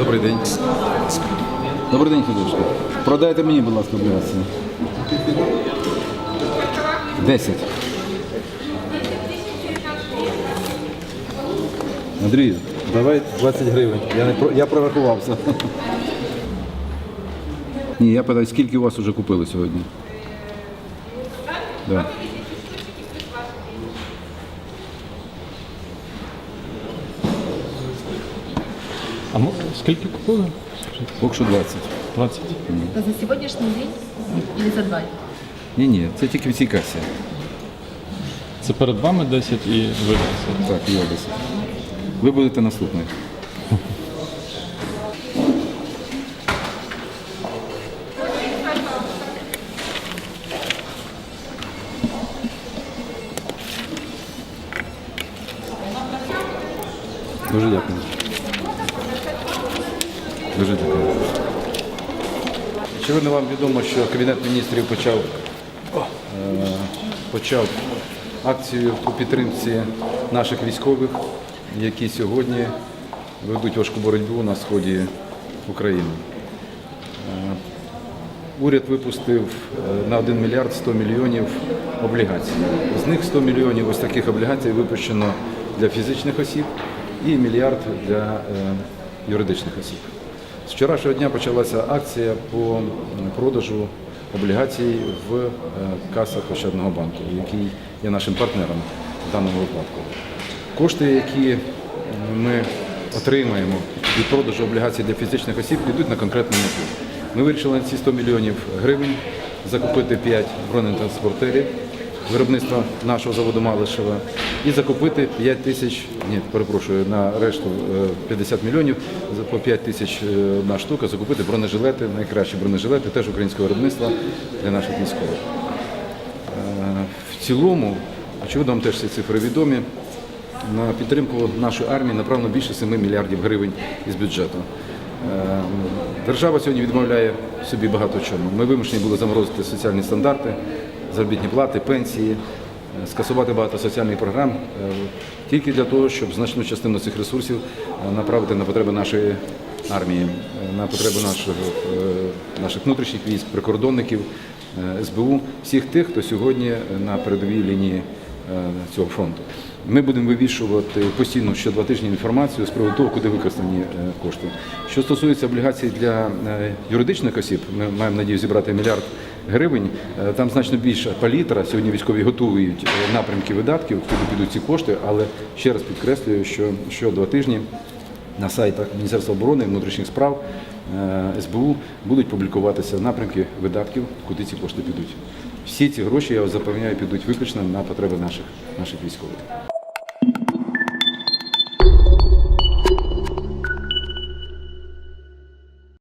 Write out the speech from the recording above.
Добрий день. Добрий день, Федорчик. Продайте мені, будь ласка, облігації. 10. Андрій, давай 20 гривень. Я, не про- я прорахувався. Ні, я питаю, скільки у вас вже купили сьогодні? Да. А мо- скільки купили? Поки що 20. 20. Это за сегодняшний день или за два? Ні, ні, це тільки в цій касі. Це перед вами 10 і ви 10. Так, я 10. Ви будете наступний. Дуже дякую. Дуже дякую. Очевидно, вам відомо, що Кабінет міністрів почав, е, почав акцію у підтримці наших військових, які сьогодні ведуть важку боротьбу на сході України. Е, Уряд випустив е, на 1 мільярд 100 мільйонів облігацій. З них 100 мільйонів ось таких облігацій випущено для фізичних осіб і мільярд для юридичних осіб. З вчорашнього дня почалася акція по продажу облігацій в е, касах Ощадного банку, який є нашим партнером в даному випадку. Кошти, які ми отримаємо від продажу облігацій для фізичних осіб, підуть на конкретну мету. Ми вирішили на ці 100 мільйонів гривень закупити 5 бронетранспортерів виробництва нашого заводу Малишева і закупити 5 тисяч, ні, перепрошую, на решту е, 50 мільйонів, по 5 тисяч е, одна штука, закупити бронежилети, найкращі бронежилети, теж українського виробництва для наших військових. Е, В цілому, очевидно, вам теж ці цифри відомі. На підтримку нашої армії направлено більше 7 мільярдів гривень із бюджету. Е, Держава сьогодні відмовляє собі багато чому. Ми вимушені були заморозити соціальні стандарти, заробітні плати, пенсії, е, скасувати багато соціальних програм е, тільки для того, щоб значну частину цих ресурсів е, направити на потреби нашої армії, на потреби наших, наших внутрішніх військ, прикордонників, СБУ, всіх тих, хто сьогодні на передовій лінії цього фронту. Ми будемо вивішувати постійно що два тижні інформацію з приводу того, куди використані кошти. Що стосується облігацій для юридичних осіб, ми маємо надію зібрати мільярд гривень. Е, Там значно більша палітра. Сьогодні військові готують е, напрямки видатків, куди підуть ці кошти. Але ще раз підкреслюю, що що два тижні на сайтах Міністерства оборони внутрішніх справ е, СБУ будуть публікуватися напрямки видатків, куди ці кошти підуть. Всі ці гроші, я вас запевняю, підуть виключно на потреби наших, наших військових.